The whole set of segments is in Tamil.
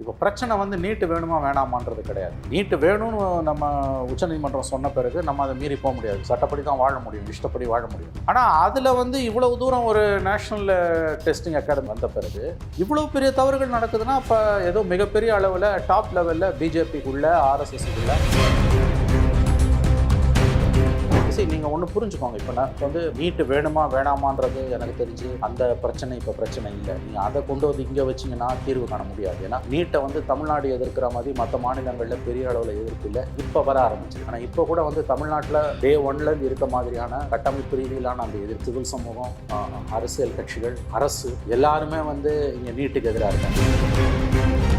இப்போ பிரச்சனை வந்து நீட்டு வேணுமா வேணாமான்றது கிடையாது. நீட்டு வேணும்னு நம்ம உச்சநீதிமன்றம் சொன்ன பிறகு நம்ம அதை மீறி போக முடியாது. சட்டப்படி தான் வாழ முடியும். இஷ்டப்படி வாழ முடியும். ஆனால் அதில் வந்து இவ்வளவு தூரம் ஒரு நேஷனல் டெஸ்டிங் அகாடமி வந்த பிறகு இவ்வளவு பெரிய தவறுகள் நடக்குதுன்னா அப்போ ஏதோ மிகப்பெரிய அளவில் டாப் லெவலில் பிஜேபிக்குள்ள ஆர்எஸ்எஸ்க்குள்ள சரி நீங்கள் ஒன்று புரிஞ்சுக்கோங்க. இப்போ நான் வந்து நீட்டு வேணுமா வேணாமான்றது எனக்கு தெரிஞ்சு அந்த பிரச்சனை இப்போ பிரச்சனை இல்லை. நீங்கள் அதை கொண்டு வந்து இங்கே வச்சிங்கன்னா தீர்வு காண முடியாது. ஏன்னா நீட்டை வந்து தமிழ்நாடு எதிர்க்கிற மாதிரி மற்ற மாநிலங்களில் பெரிய அளவில் எதிர்ப்பு இல்லை. இப்போ வர ஆரம்பிச்சு. ஆனால் இப்போ கூட வந்து தமிழ்நாட்டில் டே ஒன்லேருந்து இருக்க மாதிரியான கட்டமைப்பு ரீதியிலான அந்த எதிர் சிவில் சமூகம் அரசியல் கட்சிகள் அரசு எல்லாருமே வந்து இங்கே நீட்டுக்கு எதிராக இருக்காங்க.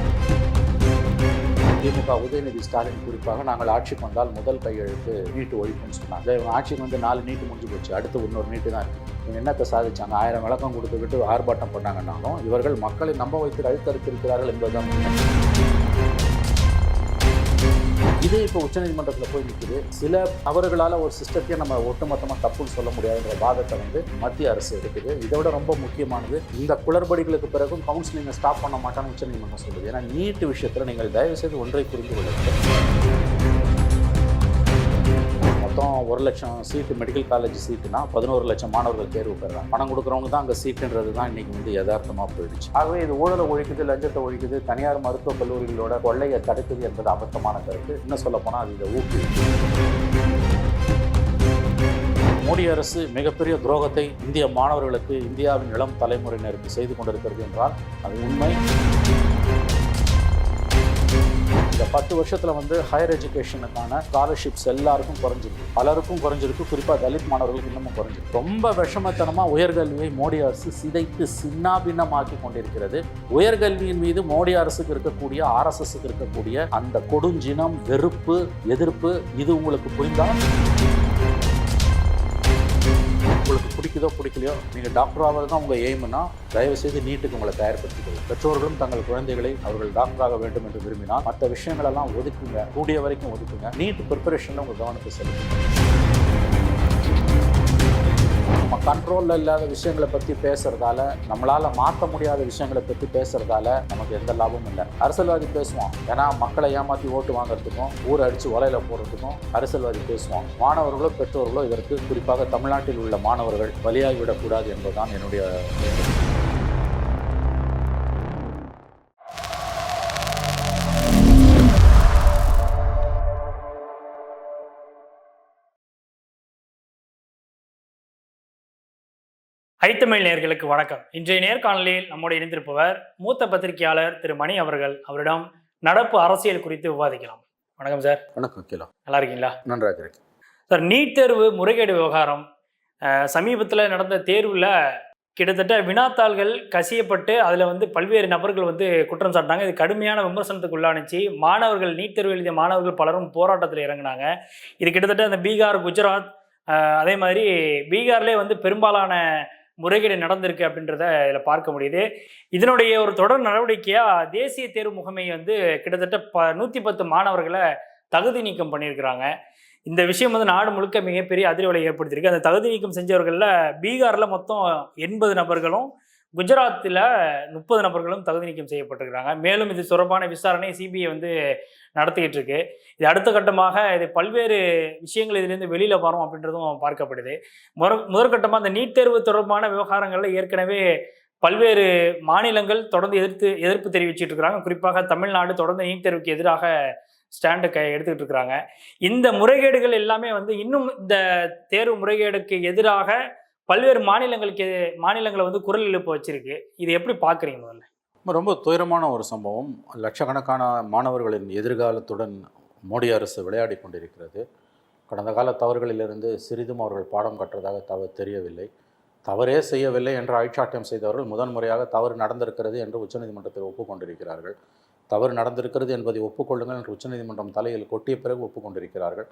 திமுக உதயநிதி ஸ்டாலின் குறிப்பாக நாங்கள் ஆட்சிக்கு வந்தால் முதல் கையெழுத்து நீட்டு ஒழிப்புன்னு சொன்னாங்க. இவங்க ஆட்சிக்கு வந்து நாலு நீட்டு முடிஞ்சு போச்சு. அடுத்து இன்னொரு நீட்டு தான் இருக்குது இவங்க என்னத்தை சாதிச்சாங்க? ஆயிரம் விளக்கம் கொடுத்துக்கிட்டு ஆர்ப்பாட்டம் பண்ணாங்கன்னாலும் இவர்கள் மக்களை நம்ப வைத்து அழுத்தறுத்திருக்கிறார்கள் என்பதுதான் இதே இப்போ உச்சநீதிமன்றத்தில் போய் நிற்குது சில தவறுகளால் ஒரு சிஸ்டத்தையே நம்ம ஒட்டுமொத்தமாக தப்புன்னு சொல்ல முடியாதுன்ற வாதத்தை வந்து மத்திய அரசு எடுக்குது. இதை விட ரொம்ப முக்கியமானது இந்த குளறுபடிகளுக்கு பிறகும் கவுன்சிலிங்கை ஸ்டாப் பண்ண மாட்டான்னு உச்சநீதிமன்றம் சொல்லுது. ஏன்னா நீட் விஷயத்தில் நீங்கள் தயவுசெய்து ஒன்றை புரிந்து கொள்ளுங்கள் மொத்தம் ஒரு லட்சம் சீட்டு மெடிக்கல் காலேஜ் சீட்டுனா பதினோரு லட்சம் மாணவர்கள் தேர்வு பெறுறாங்க. பணம் கொடுக்குறவங்க தான் அங்கே சீட்டுன்றது தான் இன்னைக்கு வந்து யதார்த்தமாக போயிடுச்சு. ஆகவே இது ஊழலை ஒழிக்குது லஞ்சத்தை ஒழிக்குது தனியார் மருத்துவக் கல்லூரிகளோட கொள்ளையை தடுக்குது என்பது அபத்தமான கருத்து. இன்னும் சொல்ல போனால் அது இதை ஊக்குவிக்கும். மோடி அரசு மிகப்பெரிய துரோகத்தை இந்திய மாணவர்களுக்கு இந்தியாவின் இளம் தலைமுறையினருக்கு செய்து கொண்டிருக்கிறது என்றால் அது உண்மை. பத்து வருஷத்தில் வந்து ஹையர் எஜுகேஷனுக்கான ஸ்காலர்ஷிப்ஸ் எல்லாருக்கும் குறைஞ்சிருக்கு. பலருக்கும் குறைஞ்சிருக்கு. குறிப்பாக தலித் மாணவர்களுக்கு இன்னமும் குறைஞ்சிருக்கு. ரொம்ப விஷமத்தனமாக உயர்கல்வியை மோடி அரசு சிதைத்து சின்னாபின்னமாக்கி கொண்டிருக்கிறது. உயர்கல்வியின் மீது மோடி அரசுக்கு இருக்கக்கூடிய ஆர்எஸ்எஸ்க்கு இருக்கக்கூடிய அந்த கொடுஞ்சினம் வெறுப்பு எதிர்ப்பு இது உங்களுக்கு புரிந்தால் உங்களுக்கு பிடிக்குதோ பிடிக்கலையோ நீங்கள் டாக்டர் ஆகிறது தான் உங்கள் எய்ம்னா தயவு செய்து நீட்டுக்கு உங்களை தயார்படுத்திக்கொள்ளும் பெற்றோர்களும் தங்கள் குழந்தைகளை அவர்கள் டாக்டராக வேண்டும் என்று விரும்பினால் மற்ற விஷயங்களெல்லாம் ஒதுக்குங்க. கூடிய வரைக்கும் ஒதுக்குங்க. நீட் ப்ரிப்பரேஷனில் உங்கள் கவனத்தை செலுத்துங்க. நம்ம கண்ட்ரோலில் இல்லாத விஷயங்களை பற்றி பேசுறதால நம்மளால் மாற்ற முடியாத விஷயங்களை பற்றி பேசுறதால நமக்கு எந்த லாபமும் இல்லை. அரசியல்வாதி பேசுவோம் ஏன்னா மக்களை ஏமாற்றி ஓட்டு வாங்குறதுக்கும் ஊரை அடித்து ஒலையில் போடுறதுக்கும் அரசியல்வாதி பேசுவோம் மாணவர்களோ பெற்றோர்களோ இதற்கு குறிப்பாக தமிழ்நாட்டில் உள்ள மாணவர்கள் பலியாகிவிடக்கூடாது என்பதுதான் என்னுடைய ஐத்தமிழ் நேர்களுக்கு வணக்கம். இன்றைய நேர்காணலில் நம்முடைய இணைந்திருப்பவர் மூத்த பத்திரிகையாளர் திரு மணி அவர்கள். அவரிடம் நடப்பு அரசியல் குறித்து விவாதிக்கலாம். வணக்கம் சார். வணக்கம் கிலோ. நல்லா இருக்கீங்களா? நன்றாக இருக்கு சார் நீட் தேர்வு முறைகேடு விவகாரம் சமீபத்தில் நடந்த தேர்வில் கிட்டத்தட்ட வினாத்தாள்கள் கசியப்பட்டு அதில் வந்து பல்வேறு நபர்கள் வந்து குற்றம் சாட்டினாங்க. இது கடுமையான விமர்சனத்துக்கு உள்ளானுச்சு. மாணவர்கள் நீட் தேர்வு எழுதிய மாணவர்கள் பலரும் போராட்டத்தில் இறங்கினாங்க. இது கிட்டத்தட்ட அந்த பீகார் குஜராத் அதே மாதிரி பீகார்லேயே வந்து பெரும்பாலான முறைகேடு நடந்திருக்கு அப்படின்றத இதில் பார்க்க முடியுது. இதனுடைய ஒரு தொடர் நடவடிக்கையாக தேசிய தேர்வு முகமை வந்து கிட்டத்தட்ட ப நூற்றி பத்து மாணவர்களை தகுதி நீக்கம் பண்ணியிருக்கிறாங்க. இந்த விஷயம் வந்து நாடு முழுக்க மிகப்பெரிய அதிர்வலை ஏற்படுத்தியிருக்கு. அந்த தகுதி நீக்கம் செஞ்சவர்களில் பீகாரில் மொத்தம் எண்பது நபர்களும் குஜராத்தில் முப்பது நபர்களும் தகுதி நீக்கம் செய்யப்பட்டிருக்கிறாங்க. மேலும் இது தொடர்பான விசாரணை சிபிஐ வந்து நடத்திக்கிட்டு இருக்கு இது அடுத்த கட்டமாக இது பல்வேறு விஷயங்கள் இதுலேருந்து வெளியில் வரும் அப்படின்றதும் பார்க்கப்படுது. முற முதற்கட்டமாக அந்த நீட் தேர்வு தொடர்பான விவகாரங்களில் ஏற்கனவே பல்வேறு மாநிலங்கள் தொடர்ந்து எதிர்த்து எதிர்ப்பு தெரிவிச்சிட்டு இருக்கிறாங்க குறிப்பாக தமிழ்நாடு தொடர்ந்து நீட் தேர்வுக்கு எதிராக ஸ்டாண்டு க எடுத்துக்கிட்டு இருக்கிறாங்க இந்த முறைகேடுகள் எல்லாமே வந்து இன்னும் இந்த தேர்வு முறைகேடுக்கு எதிராக பல்வேறு மாநிலங்களுக்கு மாநிலங்களை வந்து குரல் எழுப்ப வச்சிருக்கு. இது எப்படி பார்க்குறீங்க முதல்ல? ரொம்ப துயரமான ஒரு சம்பவம். லட்சக்கணக்கான மாணவர்களின் எதிர்காலத்துடன் மோடி அரசு விளையாடி கொண்டிருக்கிறது. கடந்த கால தவறுகளிலிருந்து சிறிதும் அவர்கள் பாடம் கற்றதாக தவ தெரியவில்லை. தவறே செய்யவில்லை என்று ஆட்சாட்டியம் செய்தவர்கள் முதன்முறையாக தவறு நடந்திருக்கிறது என்று உச்சநீதிமன்றத்தில் ஒப்புக்கொண்டிருக்கிறார்கள். தவறு நடந்திருக்கிறது என்பதை ஒப்புக்கொள்ளுங்கள் என்று உச்சநீதிமன்றம் தலையில் கொட்டிய பிறகு ஒப்புக்கொண்டிருக்கிறார்கள்.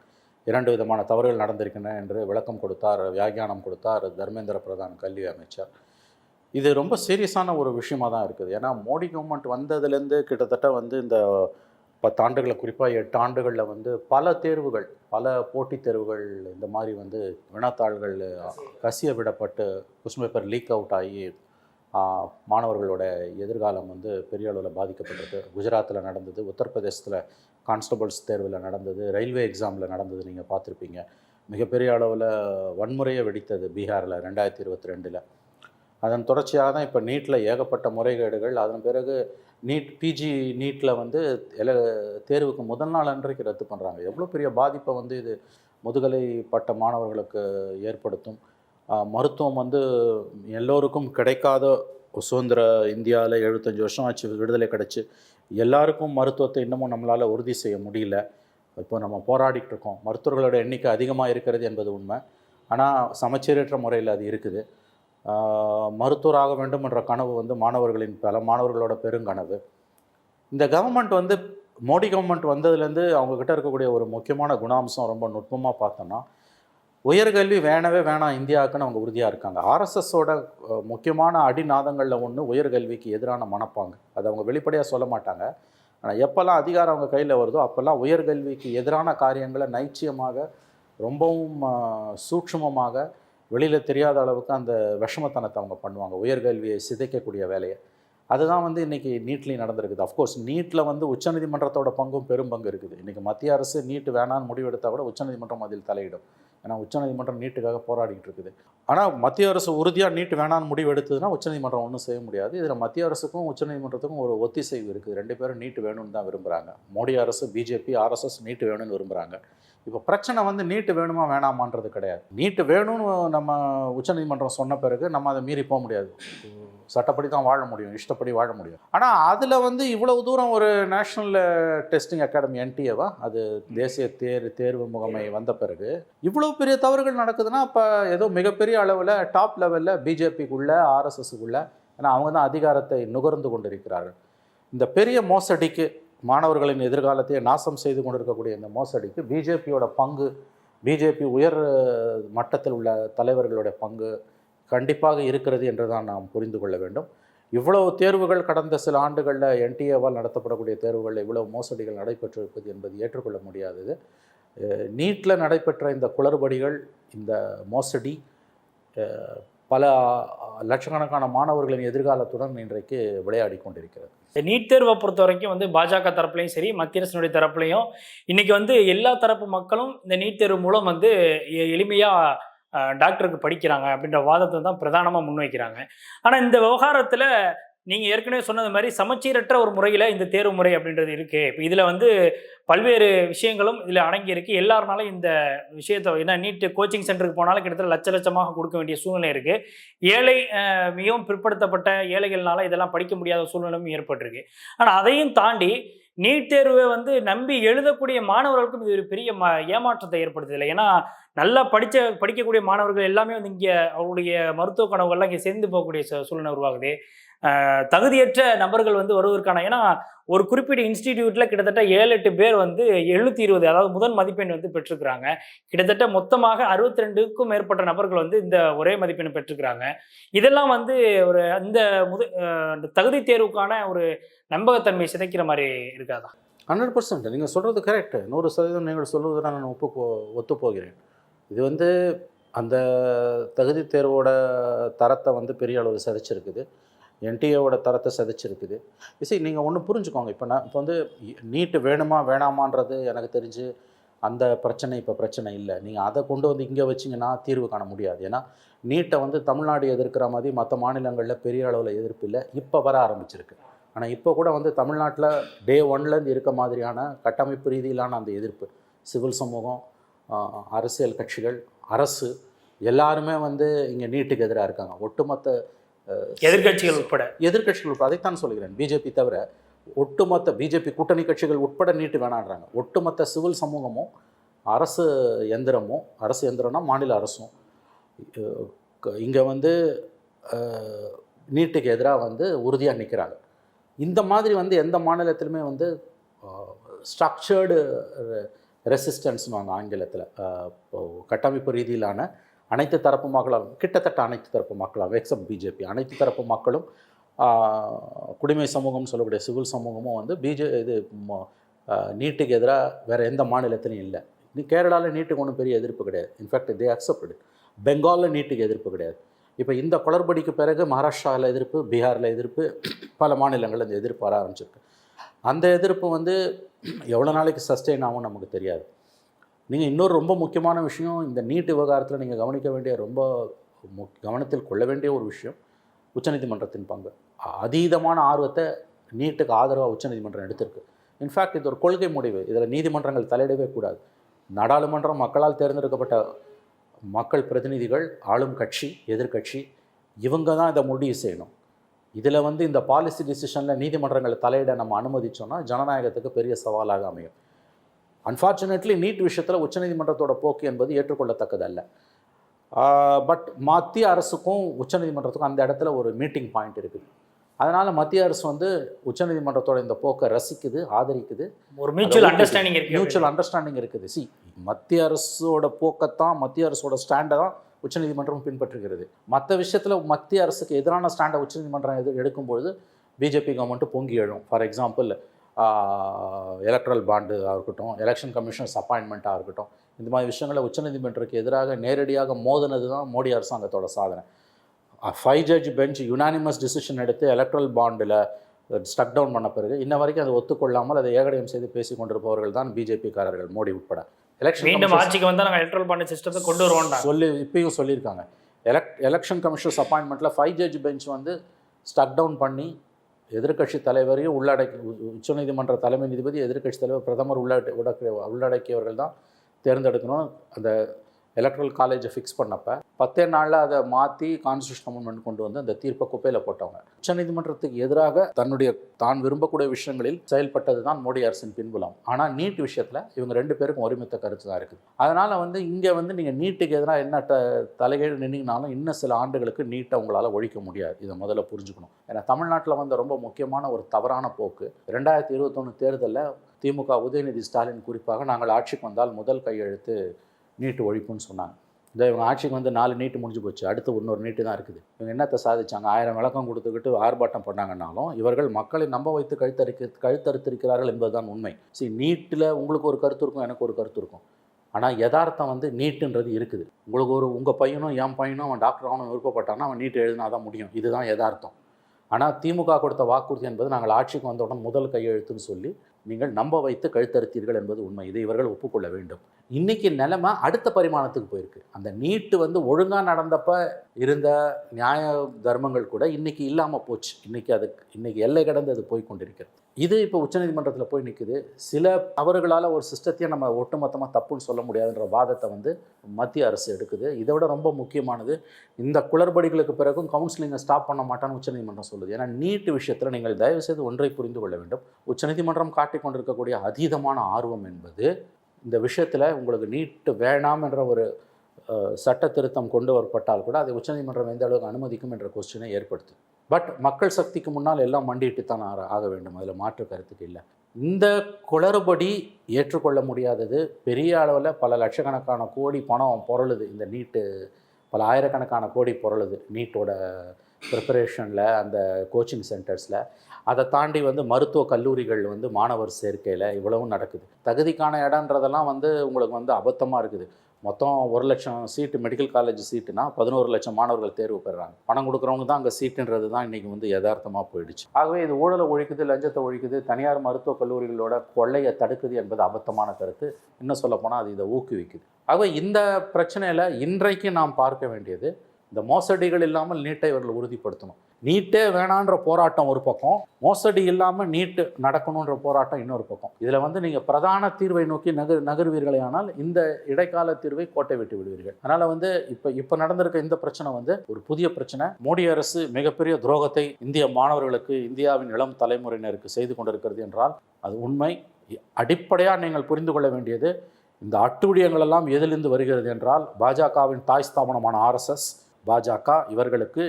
இரண்டு விதமான தவறுகள் நடந்திருக்கின்றன என்று விளக்கம் கொடுத்தார் வியாகியானம் கொடுத்தார் தர்மேந்திர பிரதான் கல்வி அமைச்சர். இது ரொம்ப சீரியஸான ஒரு விஷயமாக தான் இருக்குது. ஏன்னா மோடி கவர்மெண்ட் வந்ததுலேருந்து கிட்டத்தட்ட வந்து இந்த பத்து குறிப்பாக எட்டு ஆண்டுகளில் வந்து பல தேர்வுகள் பல போட்டித் தேர்வுகள் இந்த மாதிரி வந்து வினாத்தாள்கள் கசிய விடப்பட்டு கொஸ்டின் பேப்பர் லீக் அவுட் ஆகி மாணவர்களோட எதிர்காலம் வந்து பெரிய அளவில் பாதிக்கப்பட்டிருக்கு குஜராத்தில் நடந்தது உத்தரப்பிரதேசத்தில் கான்ஸ்டபிள்ஸ் தேர்வில் நடந்தது ரயில்வே எக்ஸாமில் நடந்தது நீங்கள் பார்த்துருப்பீங்க. மிகப்பெரிய அளவில் வன்முறையை வெடித்தது பீகாரில் ரெண்டாயிரத்தி இருபத்தி ரெண்டில். அதன் தொடர்ச்சியாக தான் இப்போ நீட்டில் ஏகப்பட்ட முறைகேடுகள். அதன் பிறகு நீட் பிஜி நீட்டில் வந்து எல தேர்வுக்கு முதல் நாள் அன்றைக்கு ரத்து பண்ணுறாங்க எவ்வளோ பெரிய பாதிப்பை வந்து இது முதுகலை பட்ட மாணவர்களுக்கு ஏற்படுத்தும். மருத்துவம் வந்து எல்லோருக்கும் கிடைக்காத சுதந்திர இந்தியாவில் எழுபத்தஞ்சு வருஷம் ஆச்சு விடுதலை கிடச்சி. எல்லாருக்கும் மருத்துவத்தை இன்னமும் நம்மளால் உறுதி செய்ய முடியல. இப்போ நம்ம போராடிட்டு இருக்கோம். மருத்துவர்களோட எண்ணிக்கை அதிகமாக இருக்கிறது என்பது உண்மை. ஆனால் சமச்சீரற்ற முறையில் அது இருக்குது. மருத்துவராக வேண்டும் என்ற கனவு வந்து மாணவர்களின் பல மாணவர்களோட பெருங்கனவு. இந்த கவர்மெண்ட் வந்து மோடி கவர்மெண்ட் வந்ததுலேருந்து அவங்கக்கிட்ட இருக்கக்கூடிய ஒரு முக்கியமான குணாம்சம் ரொம்ப நுட்பமாக பார்த்தோன்னா உயர்கல்வி வேணவே வேணாம் இந்தியாவுக்குன்னு அவங்க உறுதியாக இருக்காங்க. ஆர்எஸ்எஸோட முக்கியமான அடிநாதங்களில் ஒன்று உயர்கல்விக்கு எதிரான மனப்பாங்க. அதை அவங்க வெளிப்படையாக சொல்ல மாட்டாங்க. ஆனால் எப்போல்லாம் அதிகாரம் அவங்க கையில் வருதோ அப்போல்லாம் உயர்கல்விக்கு எதிரான காரியங்களை நைச்சியமாக ரொம்பவும் சூட்சமமாக வெளியில் தெரியாத அளவுக்கு அந்த விஷமத்தனத்தை அவங்க பண்ணுவாங்க. உயர்கல்வியை சிதைக்கக்கூடிய வேலையை. அதுதான் வந்து இன்றைக்கி நீட்லேயும் நடந்திருக்குது. அஃப்கோர்ஸ் நீட்டில் வந்து உச்சநீதிமன்றத்தோட பங்கும் பெரும் பங்கு இருக்குது. இன்றைக்கி மத்திய அரசு நீட் வேணான்னு முடிவெடுத்தால் கூட உச்சநீதிமன்றம் அதில் தலையிடும். ஏன்னா உச்சநீதிமன்றம் நீட்டுக்காக போராடிக்கிட்டு இருக்குது. ஆனால் மத்திய அரசு உறுதியாக நீட் வேணான்னு முடிவு எடுத்ததுன்னா உச்சநீதிமன்றம் ஒன்றும் செய்ய முடியாது. இதில் மத்திய அரசுக்கும் உச்சநீதிமன்றத்துக்கும் ஒரு ஒத்திசைவு இருக்குது. ரெண்டு பேரும் நீட் வேணும்னு தான் விரும்புகிறாங்க மோடி அரசு பிஜேபி ஆர்எஸ்எஸ் நீட் வேணும்னு விரும்புகிறாங்க இப்போ பிரச்சனை வந்து நீட்டு வேணுமா வேணாமான்றது கிடையாது. நீட்டு வேணும்னு நம்ம உச்சநீதிமன்றம் சொன்ன பிறகு நம்ம அதை மீறி போக முடியாது. சட்டப்படி தான் வாழ முடியும் இஷ்டப்படி வாழ முடியும். ஆனால் அதில் வந்து இவ்வளவு தூரம் ஒரு நேஷ்னல் டெஸ்டிங் அகாடமி என்டிஏவா அது தேசிய தேர் தேர்வு முகமை வந்த பிறகு இவ்வளோ பெரிய தவறுகள் நடக்குதுன்னா இப்போ ஏதோ மிகப்பெரிய அளவில் டாப் லெவலில் பிஜேபிக்குள்ளே ஆர்எஸ்எஸ்க்குள்ளே ஏன்னா அவங்க தான் அதிகாரத்தை நுகர்ந்து கொண்டிருக்கிறார்கள். இந்த பெரிய மோசடிக்கு மாணவர்களின் எதிர்காலத்தையே நாசம் செய்து கொண்டிருக்கக்கூடிய இந்த மோசடிக்கு பிஜேபியோட பங்கு பிஜேபி உயர் மட்டத்தில் உள்ள தலைவர்களுடைய பங்கு கண்டிப்பாக இருக்கிறது என்று தான் நாம் புரிந்து கொள்ள வேண்டும். இவ்வளவு தேர்வுகள் கடந்த சில ஆண்டுகளில் என்டிஏவால் நடத்தப்படக்கூடிய தேர்வுகளில் இவ்வளவு மோசடிகள் நடைபெற்றிருப்பது என்பது ஏற்றுக்கொள்ள முடியாதது. நீட்டில் நடைபெற்ற இந்த குளறுபடிகள் இந்த மோசடி பல லட்சக்கணக்கான மாணவர்களின் எதிர்காலத்துடன் இன்றைக்கு விளையாடி கொண்டிருக்கிறது. இந்த நீட் தேர்வை பொறுத்த வரைக்கும் வந்து பாஜக தரப்புலையும் சரி மத்திய அரசினுடைய தரப்புலையும் இன்னைக்கு வந்து எல்லா தரப்பு மக்களும் இந்த நீட் தேர்வு மூலம் வந்து எ- டாக்டருக்கு படிக்கிறாங்க அப்படின்ற வாதத்தை தான் பிரதானமாக முன்வைக்கிறாங்க. ஆனால் இந்த விவகாரத்தில் நீங்கள் ஏற்கனவே சொன்னது மாதிரி சமச்சீரற்ற ஒரு முறையில் இந்த தேர்வு முறை அப்படின்றது இருக்குது இப்போ இதில் வந்து பல்வேறு விஷயங்களும் இதில் அடங்கி இருக்கு எல்லாருனாலும் இந்த விஷயத்தை ஏன்னா நீட்டு கோச்சிங் சென்டருக்கு போனாலும் கிட்டத்தட்ட லட்ச லட்சமாக கொடுக்க வேண்டிய சூழ்நிலை இருக்குது ஏழை மிகவும் பிற்படுத்தப்பட்ட ஏழைகள்னால இதெல்லாம் படிக்க முடியாத சூழ்நிலையும் ஏற்பட்டிருக்கு. ஆனால் அதையும் தாண்டி நீட் தேர்வை வந்து நம்பி எழுதக்கூடிய மாணவர்களுக்கும் இது ஒரு பெரிய ம ஏமாற்றத்தை ஏற்படுத்துதில்லை ஏன்னா நல்லா படித்த படிக்கக்கூடிய மாணவர்கள் எல்லாமே வந்து இங்கே அவருடைய மருத்துவ கனவுகள்லாம் இங்கே சேர்ந்து போகக்கூடிய சூழ்நிலை உருவாகுது. தகுதியற்ற நபர்கள் வந்து வருவதற்கான ஏன்னா ஒரு குறிப்பிட்ட இன்ஸ்டிடியூட்டில் கிட்டத்தட்ட ஏழு எட்டு பேர் வந்து எழுநூத்தி இருபது அதாவது முதல் மதிப்பெண் வந்து பெற்றிருக்கிறாங்க. கிட்டத்தட்ட மொத்தமாக அறுபத்தி ரெண்டுக்கும் மேற்பட்ட நபர்கள் வந்து இந்த ஒரே மதிப்பெண் பெற்றிருக்கிறாங்க. இதெல்லாம் வந்து ஒரு அந்த முத அந்த தகுதி தேர்வுக்கான ஒரு நம்பகத்தன்மை சிதைக்கிற மாதிரி இருக்காதா? ஹண்ட்ரட் பர்சன்ட் நீங்கள் சொல்கிறது கரெக்டு நூறு சதவீதம் நீங்கள் சொல்வதை நான் ஒப்பு ஒத்துப்போகிறேன். இது வந்து அந்த தகுதி தேர்வோட தரத்தை வந்து பெரிய அளவு சிதைச்சிருக்குது. என்டிஏவோட தரத்தை சிதைச்சிருக்குது. இசை நீங்கள் ஒன்று புரிஞ்சுக்கோங்க. இப்போ நான் இப்போ வந்து நீட்டு வேணுமா வேணாமான்றது எனக்கு தெரிஞ்சு அந்த பிரச்சனை இப்போ பிரச்சனை இல்லை. நீங்கள் அதை கொண்டு வந்து இங்கே வச்சிங்கன்னா தீர்வு காண முடியாது. ஏன்னா நீட்டை வந்து தமிழ்நாடு எதிர்க்கிற மாதிரி மற்ற மாநிலங்களில் பெரிய அளவில் எதிர்ப்பு இல்லை. இப்போ வர ஆரம்பிச்சிருக்கு. ஆனால் இப்போ கூட வந்து தமிழ்நாட்டில் டே ஒன்லேருந்து இருக்க மாதிரியான கட்டமைப்பு ரீதியிலான அந்த எதிர்ப்பு. சிவில் சமூகம் அரசியல் கட்சிகள் அரசு எல்லாருமே வந்து இங்கே நீட்டுக்கு எதிராக இருக்காங்க. ஒட்டுமொத்த ஆஹ், எதிர்க்கட்சிகள் உட்பட. எதிர்க்கட்சிகள் உட்பட. அதைத்தான் சொல்கிறேன் பிஜேபி தவிர ஒட்டுமொத்த பிஜேபி கூட்டணி கட்சிகள் உட்பட நீட்டு வேணாடுறாங்க ஒட்டுமொத்த சிவில் சமூகமும் அரசு எந்திரமும் அரசு எந்திரம்னா மாநில அரசும் இங்கே வந்து நீட்டுக்கு எதிராக வந்து உறுதியாக நிற்கிறாங்க இந்த மாதிரி வந்து எந்த மாநிலத்திலுமே வந்து ஸ்ட்ரக்சர்டு ரெசிஸ்டன்ஸ்னு வாங்க ஆங்கிலத்தில். கட்டமைப்பு ரீதியிலான அனைத்து தரப்பு மக்களும் கிட்டத்தட்ட அனைத்து தரப்பு மக்களும் எக்ஸப்ட் பிஜேபி அனைத்து தரப்பு மக்களும் குடிமை சமூகம்னு சொல்லக்கூடிய சிவில் சமூகமும் வந்து பிஜே இது நீட்டுக்கு எதிராக வேறு எந்த மாநிலத்திலையும் இல்லை. கேரளாவில் நீட்டுக்கு ஒன்றும் பெரிய எதிர்ப்பு கிடையாது. இன்ஃபேக்ட் தே அக்செப்டட் பெங்காலில் நீட்டுக்கு எதிர்ப்பு கிடையாது. இப்போ இந்த குளறுபடிக்கு பிறகு மகாராஷ்டிராவில் எதிர்ப்பு பீகாரில் எதிர்ப்பு பல மாநிலங்களில் இந்த எதிர்ப்பு வர ஆரம்பிச்சிருக்கு. அந்த எதிர்ப்பு வந்து எவ்வளோ நாளைக்கு சஸ்டெயின் ஆகும் நமக்கு தெரியாது. நீங்கள் இன்னொரு ரொம்ப முக்கியமான விஷயம் இந்த நீட் விவகாரத்தில் நீங்கள் கவனிக்க வேண்டிய ரொம்ப மு கவனத்தில் கொள்ள வேண்டிய ஒரு விஷயம் உச்சநீதிமன்றத்தின் பங்கு. அதீதமான ஆர்வத்தை நீட்டுக்கு ஆதரவாக உச்சநீதிமன்றம் எடுத்திருக்கு. இன்ஃபேக்ட் இது ஒரு கொள்கை முடிவு. இதில் நீதிமன்றங்கள் தலையிடவே கூடாது. நாடாளுமன்றம் மக்களால் தேர்ந்தெடுக்கப்பட்ட மக்கள் பிரதிநிதிகள் ஆளும் கட்சி எதிர்க்கட்சி இவங்க தான் இதை முடிவு செய்யணும். இதில் வந்து இந்த பாலிசி டிசிஷனில் நீதிமன்றங்களை தலையிட நம்ம அனுமதிச்சோம்னா ஜனநாயகத்துக்கு பெரிய சவாலாக அமையும். அன்ஃபார்ச்சுனேட்லி நீட் விஷயத்தில் உச்சநீதிமன்றத்தோட போக்கு என்பது ஏற்றுக்கொள்ளத்தக்கதல்ல. பட் மத்திய அரசுக்கும் உச்சநீதிமன்றத்துக்கும் அந்த இடத்துல ஒரு மீட்டிங் பாயிண்ட் இருக்குது. அதனால் மத்திய அரசு வந்து உச்சநீதிமன்றத்தோட இந்த போக்கை ரசிக்குது ஆதரிக்குது. ஒரு மியூச்சுவல் அண்டர்ஸ்டாண்டிங் இருக்கு. மியூச்சுவல் அண்டர்ஸ்டாண்டிங் இருக்குது. சி மத்திய அரசோட போக்கத்தான் மத்திய அரசோட ஸ்டாண்டை தான் உச்சநீதிமன்றம் பின்பற்றுகிறது. மற்ற விஷயத்தில் மத்திய அரசுக்கு எதிரான ஸ்டாண்டை உச்சநீதிமன்றம் எது எடுக்கும்பொழுது பிஜேபி கவர்மெண்ட்டு பொங்கி எழும். ஃபார் எக்ஸாம்பிள் எலக்ட்ரல் பாண்டாக இருக்கட்டும் எலெக்ஷன் கமிஷனர்ஸ் அப்பாயின்மெண்ட்டாக இருக்கட்டும் இந்த மாதிரி விஷயங்களை உச்சநீதிமன்றத்துக்கு எதிராக நேரடியாக மோதினது தான் மோடி அரசாங்கத்தோட சாதனை. Five judge bench unanimous decision எடுத்து எலக்ட்ரல் பாண்டில் ஸ்டக் டவுன் பண்ண பிறகு இன்ன வரைக்கும் அதை ஒத்துக்கொள்ளாமல் அதை ஏகடையம் செய்து பேசிக் கொண்டிருப்பவர்கள் தான் பிஜேபிக்காரர்கள் மோடி உட்பட. எலெக்ஷன் மீண்டும் ஆட்சிக்கு வந்தா நாங்க எலக்ட்ரல் பாண்ட் சிஸ்டத்தை கொண்டு வருவோம்டா. சொல்லி இப்பயும் சொல்லியிருக்காங்க. எலக்ட் எலெக்ஷன் கமிஷனர்ஸ் அப்பாயின்மெண்ட்டில் ஃபைவ் ஜட்ஜ் பெஞ்ச் வந்து ஸ்டக் டவுன் பண்ணி எதிர்க்கட்சி தலைவரையும் உள்ளடக்கி உச்சநீதிமன்ற தலைமை நீதிபதி எதிர்க்கட்சி தலைவர் பிரதமர் உள்ளடக்கி உள்ளடக்கிய உள்ளடக்கியவர்கள் தான் தேர்ந்தெடுக்கணும் அந்த எலக்ட்ரல் காலேஜை ஃபிக்ஸ் பண்ணப்போ பத்தே நாளில் அதை மாற்றி கான்ஸ்டியூஷன் அமெண்ட்மெண்ட் கொண்டு வந்து அந்த தீர்ப்பை குப்பையில் போட்டவங்க. உச்சநீதிமன்றத்துக்கு எதிராக தன்னுடைய தான் விரும்பக்கூடிய விஷயங்களில் செயல்பட்டது தான் மோடி அரசின் பின்புலம். ஆனால் நீட் விஷயத்தில் இவங்க ரெண்டு பேருக்கும் ஒருமித்த கருத்து தான் இருக்குது. அதனால் வந்து இங்கே வந்து நீங்கள் நீட்டுக்கு எதிராக என்ன த தலைகீழ் நின்னீங்கனாலும் இன்னும் சில ஆண்டுகளுக்கு நீட்டை உங்களால் ஒழிக்க முடியாது. இதை முதல்ல புரிஞ்சுக்கணும். ஏன்னா தமிழ்நாட்டில் வந்து ரொம்ப முக்கியமான ஒரு தவறான போக்கு. ரெண்டாயிரத்தி இருபத்தொன்று தேர்தலில் திமுக உதயநிதி ஸ்டாலின் குறிப்பாக நாங்கள் ஆட்சிக்கு வந்தால் முதல் கையெழுத்து நீட்டு ஒழிப்புன்னு சொன்னாங்க. இந்த இவங்க ஆட்சிக்கு வந்து நாலு நீட்டு முடிஞ்சு போச்சு அடுத்து இன்னொரு நீட்டு தான் இருக்குது. இவங்க என்னத்தை சாதிச்சாங்க? ஆயிரம் விளக்கம் கொடுத்துக்கிட்டு ஆர்ப்பாட்டம் பண்ணாங்கன்னாலும் இவர்கள் மக்களை நம்ப வைத்து கழுத்தறுக்க கழுத்தறுத்திருக்கிறார்கள் என்பதுதான் உண்மை. சரி நீட்டில் உங்களுக்கு ஒரு கருத்து இருக்கும் எனக்கு ஒரு கருத்து இருக்கும். ஆனால் யதார்த்தம் வந்து நீட்டுன்றது இருக்குது. உங்களுக்கு ஒரு உங்கள் பையனும் என் பையனும் அவன் டாக்டர் ஆகணும் விருப்பப்பட்டான்னா அவன் நீட் எழுதினா தான் முடியும். இதுதான் யதார்த்தம். ஆனால் திமுக கொடுத்த வாக்குறுதி என்பது நாங்கள் ஆட்சிக்கு வந்தவுடன் முதல் கையெழுத்துன்னு சொல்லி நீங்கள் நம்ப வைத்து கழுத்தறுத்தீர்கள் என்பது உண்மை. இதை இவர்கள் ஒப்புக்கொள்ள வேண்டும். இன்னைக்கு நிலைமை அடுத்த பரிமாணத்துக்கு போயிருக்கு. அந்த நீட்டு வந்து ஒழுங்காக நடந்தப்ப இருந்த நியாய தர்மங்கள் கூட இன்னைக்கு இல்லாமல் போச்சு. இன்னைக்கு அதுக்கு இன்னைக்கு எல்லை கடந்து அது போய் கொண்டிருக்கிறது. இது இப்போ உச்சநீதிமன்றத்தில் போய் நிற்குது சில அவர்களால் ஒரு சிஸ்டத்தையே நம்ம ஒட்டுமொத்தமாக தப்புன்னு சொல்ல முடியாதுன்ற வாதத்தை வந்து மத்திய அரசு எடுக்குது. இதை விட ரொம்ப முக்கியமானது இந்த குளறுபடிகளுக்கு பிறகும் கவுன்சிலிங்கை ஸ்டாப் பண்ண மாட்டான்னு உச்சநீதிமன்றம் சொல்லுது. ஏன்னா நீட் விஷயத்தில் நீங்கள் தயவு செய்து ஒன்றை புரிந்து கொள்ள வேண்டும். உச்சநீதிமன்றம் காட்டிக் கொண்டிருக்கக்கூடிய அதீதமான ஆர்வம் என்பது இந்த விஷயத்தில் உங்களுக்கு நீட்டு வேணாம் என்ற ஒரு சட்ட திருத்தம் கொண்டு வரப்பட்டால் கூட அதை உச்சநீதிமன்றம் எந்த அளவுக்கு அனுமதிக்கும் என்ற கொஸ்டினை ஏற்படுத்தும். பட் மக்கள் சக்திக்கு முன்னால் எல்லாம் மண்டிட்டு தான் ஆக- ஆக வேண்டும். அதில் மாற்று கருத்துக்கு இல்லை. இந்த குளறுபடி ஏற்றுக்கொள்ள முடியாதது பெரிய அளவில் பல லட்சக்கணக்கான கோடி பணம் புரளுது. இந்த நீட்டு பல ஆயிரக்கணக்கான கோடி புரளுது நீட்டோட ப்ரிப்பரேஷனில் அந்த கோச்சிங் சென்டர்ஸில் அதை தாண்டி வந்து மருத்துவ கல்லூரிகள் வந்து மாணவர் சேர்க்கையில் இவ்வளவும் நடக்குது. தகுதிக்கான இடன்றதெல்லாம் வந்து உங்களுக்கு வந்து அபத்தமாக இருக்குது. மொத்தம் ஒரு லட்சம் சீட்டு மெடிக்கல் காலேஜ் சீட்டுனா பதினோரு லட்சம் மாணவர்கள் தேர்வு பெறுறாங்க பணம் கொடுக்குறவங்க தான் அங்கே சீட்டுன்றது தான் இன்றைக்கி வந்து யதார்த்தமாக போயிடுச்சு. ஆகவே இது ஊழலை ஒழிக்குது லஞ்சத்தை ஒழிக்குது தனியார் மருத்துவக் கல்லூரிகளோட கொள்ளையை தடுக்குது என்பது அபத்தமான கருத்து. இன்னும் சொல்லப்போனால் அது இதை ஊக்குவிக்குது. ஆகவே இந்த பிரச்சனையில் இன்றைக்கு நாம் பார்க்க வேண்டியது இந்த மோசடிகள் இல்லாமல் நீட்டை இவர்கள் உறுதிப்படுத்தணும். நீட்டே வேணான்ற போராட்டம் ஒரு பக்கம் மோசடி இல்லாமல் நீட்டு நடக்கணுன்ற போராட்டம் இன்னொரு பக்கம். இதில் வந்து நீங்கள் பிரதான தீர்வை நோக்கி நகர் நகர்வீர்களே ஆனால் இந்த இடைக்கால தீர்வை கோட்டை விட்டு விடுவீர்கள். அதனால் வந்து இப்போ இப்போ நடந்திருக்க இந்த பிரச்சனை வந்து ஒரு புதிய பிரச்சனை. மோடி அரசு மிகப்பெரிய துரோகத்தை இந்திய மாணவர்களுக்கு இந்தியாவின் இளம் தலைமுறையினருக்கு செய்து கொண்டிருக்கிறது என்றால் அது உண்மை. அடிப்படையாக நீங்கள் புரிந்து கொள்ள வேண்டியது இந்த அட்டுழியங்கள் எல்லாம் எதிலிருந்து வருகிறது என்றால் பாஜகவின் தாய் ஸ்தாபனமான ஆர்எஸ்எஸ் பாஜக இவர்களுக்கு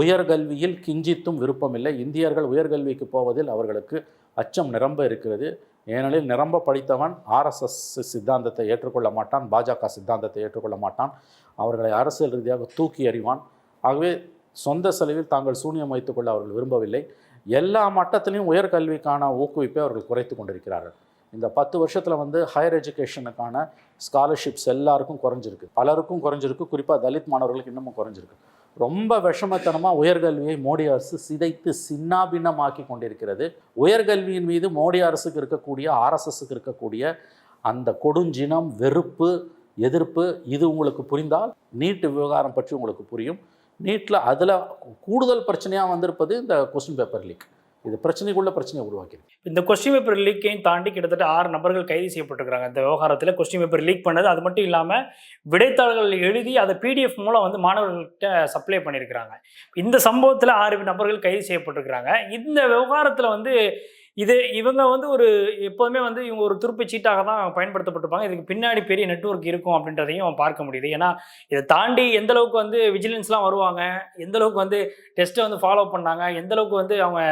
உயர்கல்வியில் கிஞ்சித்தும் விருப்பமில்லை. இந்தியர்கள் உயர்கல்விக்கு போவதில் அவர்களுக்கு அச்சம் நிரம்ப இருக்கிறது. ஏனெனில் நிரம்ப படித்தவன் ஆர்எஸ்எஸ் சித்தாந்தத்தை ஏற்றுக்கொள்ள மாட்டான் பாஜக சித்தாந்தத்தை ஏற்றுக்கொள்ள மாட்டான். அவர்களை அரசியல் ரீதியாக தூக்கி எறிவான். ஆகவே சொந்த செலவில் தாங்கள் சூனியம் வைத்துக்கொள்ள அவர்கள் விரும்பவில்லை. எல்லா மட்டத்திலையும் உயர்கல்விக்கான ஊக்குவிப்பை அவர்கள் குறைத்து கொண்டிருக்கிறார்கள். இந்த பத்து வருஷத்தில் வந்து ஹையர் எஜுகேஷனுக்கான ஸ்காலர்ஷிப்ஸ் எல்லாருக்கும் குறைஞ்சிருக்கு. பலருக்கும் குறைஞ்சிருக்கு. குறிப்பாக தலித் மாணவர்களுக்கு இன்னமும் குறைஞ்சிருக்கு. ரொம்ப விஷமத்தனமாக உயர்கல்வியை மோடி அரசு சிதைத்து சின்னாபின்னமாக்கி கொண்டிருக்கிறது. உயர்கல்வியின் மீது மோடி அரசுக்கு இருக்கக்கூடிய ஆர்எஸ்எஸ்க்கு இருக்கக்கூடிய அந்த கொடுஞ்சினம் வெறுப்பு எதிர்ப்பு இது உங்களுக்கு புரிந்தால் நீட் விவகாரம் பற்றி உங்களுக்கு புரியும். நீட்டில் அதில் கூடுதல் பிரச்சனையாக வந்திருப்பது இந்த கொஸ்டின் பேப்பர் லீக் இது பிரச்சனைக்குள்ள பிரச்சனையை உருவாக்கியிருக்கு இந்த கொஸ்டின் பேப்பர் லீக்கையும் தாண்டி கிட்டத்தட்ட ஆறு நபர்கள் கைது செய்யப்பட்டிருக்கிறாங்க. இந்த விவகாரத்தில் கொஸ்டின் பேப்பர் லீக் பண்ணது. அது மட்டும் இல்லாமல் விடைத்தாள்கள் எழுதி அதை பிடிஎஃப் மூலம் வந்து மாணவர்கள்கிட்ட சப்ளை பண்ணியிருக்கிறாங்க. இந்த சம்பவத்தில் ஆறு நபர்கள் கைது செய்யப்பட்டிருக்கிறாங்க. இந்த விவகாரத்தில் வந்து இது இவங்க வந்து ஒரு எப்போதுமே வந்து இவங்க ஒரு துருப்பு சீட்டாக தான் பயன்படுத்தப்பட்டிருப்பாங்க. இதுக்கு பின்னாடி பெரிய நெட்வொர்க் இருக்கும் அப்படின்றதையும் பார்க்க முடியுது. ஏன்னா இதை தாண்டி எந்த அளவுக்கு வந்து விஜிலன்ஸ்லாம் வருவாங்க எந்த அளவுக்கு வந்து டெஸ்ட்டை வந்து ஃபாலோ பண்ணாங்க எந்த அளவுக்கு வந்து அவங்க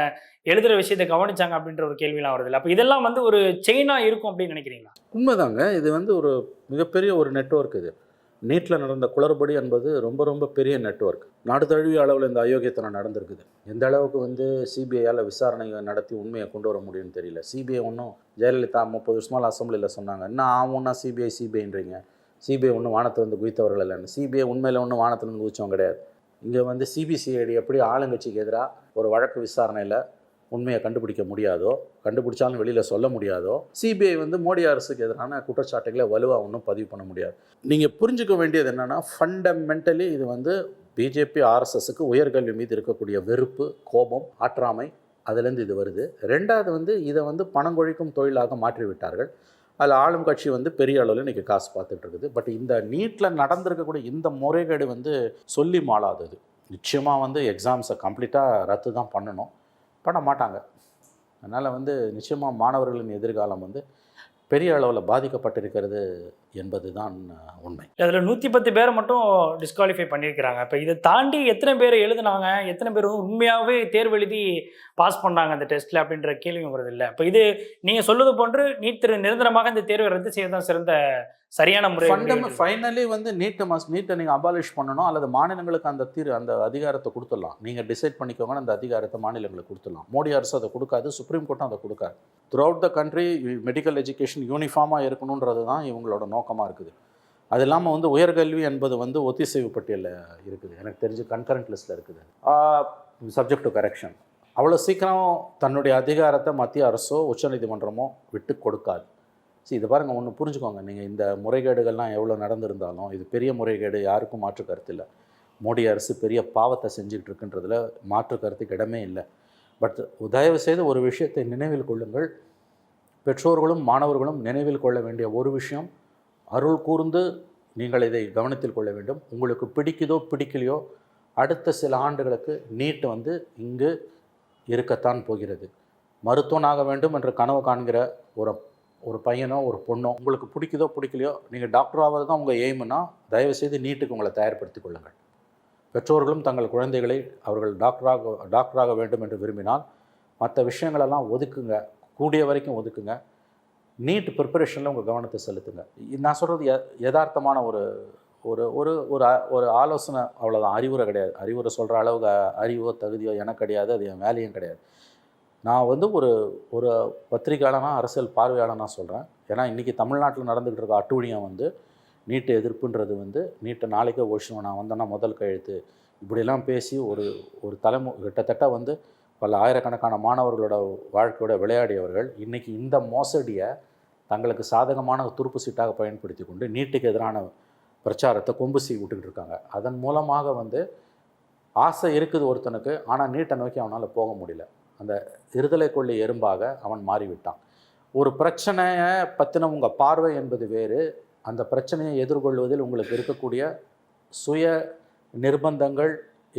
எழுதுகிற விஷயத்தை கவனிச்சாங்க அப்படின்ற ஒரு கேள்விலாம் வருது அப்போ இதெல்லாம் வந்து ஒரு செயினாக இருக்கும் அப்படின்னு நினைக்கிறீங்களா? உண்மைதாங்க. இது வந்து ஒரு மிகப்பெரிய ஒரு நெட்வொர்க் இது. நீட்டில் நடந்த குளறுபடி என்பது ரொம்ப ரொம்ப பெரிய நெட்வொர்க் நாடு தழுவிய அளவில் இந்த அயோக்கியத்தனம் நடந்திருக்குது. எந்த அளவுக்கு வந்து சிபிஐயால் விசாரணை நடத்தி உண்மையை கொண்டு வர முடியும்னு தெரியல. சிபிஐ ஒன்றும் ஜெயலலிதா முப்பது வருஷமாக அசம்பிளியில் சொன்னாங்க. என்ன ஆகும்னா சிபிஐ சிபிஐன்றீங்க சிபிஐ ஒன்றும் வானத்திலிருந்து குவித்தவர்கள் இல்லைன்னு. சிபிஐ உண்மையில் ஒன்றும் வானத்திலிருந்து குவிச்சவங்க கிடையாது. இங்கே வந்து சிபிசிஐடி எப்படி ஆளுங்கட்சிக்கு எதிராக ஒரு வழக்கு விசாரணையில் உண்மையை கண்டுபிடிக்க முடியாதோ கண்டுபிடிச்சாலும் வெளியில் சொல்ல முடியாதோ சிபிஐ வந்து மோடி அரசுக்கு எதிரான குற்றச்சாட்டுகளை வலுவாக ஒன்றும் பதிவு பண்ண முடியாது. நீங்கள் புரிஞ்சுக்க வேண்டியது என்னென்னா ஃபண்டமெண்டலி இது வந்து பிஜேபி ஆர்எஸ்எஸ்க்கு உயர்கல்வி மீது இருக்கக்கூடிய வெறுப்பு கோபம் ஆற்றாமை அதுலேருந்து இது வருது. ரெண்டாவது வந்து இதை வந்து பணம் கொழிக்கும் தொழிலாக மாற்றி விட்டார்கள் அதில் ஆளும் கட்சி வந்து பெரிய அளவில் இன்றைக்கி காசு பார்த்துட்டு இருக்குது. பட் இந்த நீட்டில் நடந்திருக்கக்கூடிய இந்த முறைகேடு வந்து சொல்லி மாளாதது. நிச்சயமாக வந்து எக்ஸாம்ஸை கம்ப்ளீட்டாக ரத்து தான் பண்ணணும். பண்ண மாட்டாங்க. அதனால் வந்து நிச்சயமாக மாணவர்களின் எதிர்காலம் வந்து பெரிய அளவில் பாதிக்கப்பட்டிருக்கிறது என்பது தான் உண்மை. அதில் நூற்றி பத்து பேரை மட்டும் டிஸ்குவாலிஃபை பண்ணியிருக்கிறாங்க. இப்போ இதை தாண்டி எத்தனை பேர் எழுதுனாங்க? எத்தனை பேர் உண்மையாகவே தேர்வு எழுதி பாஸ் பண்ணாங்க அந்த டெஸ்ட்டில் அப்படின்ற கேள்வி வருது இல்லை. இப்போ இது நீங்கள் சொல்வது போன்று நீட் திரு நிரந்தரமாக இந்த தேர்வை ரத்து செய்ய தான் சிறந்த சரியான முறை ஃபைனலி வந்து நீட்டை மஸ் நீட்டை நீங்கள் அபாலிஷ் பண்ணணும் அல்லது மாநிலங்களுக்கு அந்த தீர் அந்த அதிகாரத்தை கொடுத்துடலாம். நீங்கள் டிசைட் பண்ணிக்கோங்கன்னு அந்த அதிகாரத்தை மாநிலங்களுக்கு கொடுத்துடலாம். மோடி அரசு அதை கொடுக்காது சுப்ரீம் கோர்ட்டும் அதை கொடுக்காது. Throughout the country medical education யூனிஃபார்மாக இருக்கணுன்றது தான் இவங்களோட நோக்கமாக இருக்குது. அது இல்லாமல் வந்து உயர்கல்வி என்பது வந்து ஒத்திசைவு பட்டியலில் இருக்குது. எனக்கு தெரிஞ்சு கன்கரண்ட் லிஸ்ட்டில் இருக்குது. சப்ஜெக்ட் டு கரெக்ஷன் அவ்வளோ சீக்கிரம் தன்னுடைய அதிகாரத்தை மத்திய அரசோ உச்சநீதிமன்றமோ விட்டு கொடுக்காது. சரி இது பாருங்கள் ஒன்று புரிஞ்சுக்கோங்க. நீங்கள் இந்த முறைகேடுகள்லாம் எவ்வளோ நடந்திருந்தாலும் இது பெரிய முறைகேடு யாருக்கும் மாற்று கருத்து இல்லை. மோடி அரசு பெரிய பாவத்தை செஞ்சுக்கிட்டு இருக்குன்றதில் மாற்று கருத்துக்கு இடமே இல்லை. பட் தயவு செய்து ஒரு விஷயத்தை நினைவில் கொள்ளுங்கள். பெற்றோர்களும் மாணவர்களும் நினைவில் கொள்ள வேண்டிய ஒரு விஷயம் அருள் கூர்ந்து நீங்கள் இதை கவனத்தில் கொள்ள வேண்டும். உங்களுக்கு பிடிக்குதோ பிடிக்கலையோ அடுத்த சில ஆண்டுகளுக்கு நீட் வந்து இங்கு இருக்கத்தான் போகிறது. மருத்துவனாக வேண்டும் என்ற கனவு காண்கிற ஒரு ஒரு பையனோ ஒரு பொண்ணோ உங்களுக்கு பிடிக்குதோ பிடிக்கலையோ நீங்கள் டாக்டர் ஆவது தான் உங்கள் எய்ம்னா தயவுசெய்து நீட்டுக்கு உங்களை தயார்படுத்தி கொள்ளுங்கள். பெற்றோர்களும் தங்கள் குழந்தைகளை அவர்கள் டாக்டராக டாக்டராக வேண்டும் என்று விரும்பினால் மற்ற விஷயங்களெல்லாம் ஒதுக்குங்க. கூடிய வரைக்கும் ஒதுக்குங்க. நீட் ப்ரிப்பரேஷனில் உங்கள் கவனத்தை செலுத்துங்க. நான் சொல்கிறது எ யதார்த்தமான ஒரு ஒரு ஒரு ஒரு ஒரு ஆலோசனை அவ்வளோதான் அறிவுரை கிடையாது. அறிவுரை சொல்கிற அளவுக்கு அறிவோ தகுதியோ எனக்கு கிடையாது. அது என் வேலையும் கிடையாது. நான் வந்து ஒரு ஒரு பத்திரிகையாளனாக அரசியல் பார்வையாளனாக சொல்கிறேன் ஏன்னா இன்றைக்கி தமிழ்நாட்டில் நடந்துக்கிட்டு இருக்க அட்டூழியம் வந்து நீட்டு எதிர்ப்புன்றது வந்து நீட்டை நாளைக்கே ஓஷணும் நான் வந்தேன்னா முதல் கையெழுத்து. இப்படிலாம் பேசி ஒரு ஒரு தலைமு கிட்டத்தட்ட வந்து பல ஆயிரக்கணக்கான மாணவர்களோட வாழ்க்கையோட விளையாடியவர்கள் இன்றைக்கி இந்த மோசடியை தங்களுக்கு சாதகமான துருப்பு சீட்டாக பயன்படுத்தி கொண்டு நீட்டுக்கு எதிரான பிரச்சாரத்தை கொம்பு சீ விட்டுக்கிட்டு இருக்காங்க. அதன் மூலமாக வந்து ஆசை இருக்குது ஒருத்தனுக்கு ஆனால் நீட்டை நோக்கி அவனால் போக முடியல. அந்த இருதலை கொள்ளி எறும்பாக அவன் மாறிவிட்டான். ஒரு பிரச்சனையை பற்றின உங்கள் பார்வை என்பது வேறு. அந்த பிரச்சனையை எதிர்கொள்வதில் உங்களுக்கு இருக்கக்கூடிய சுய நிர்பந்தங்கள்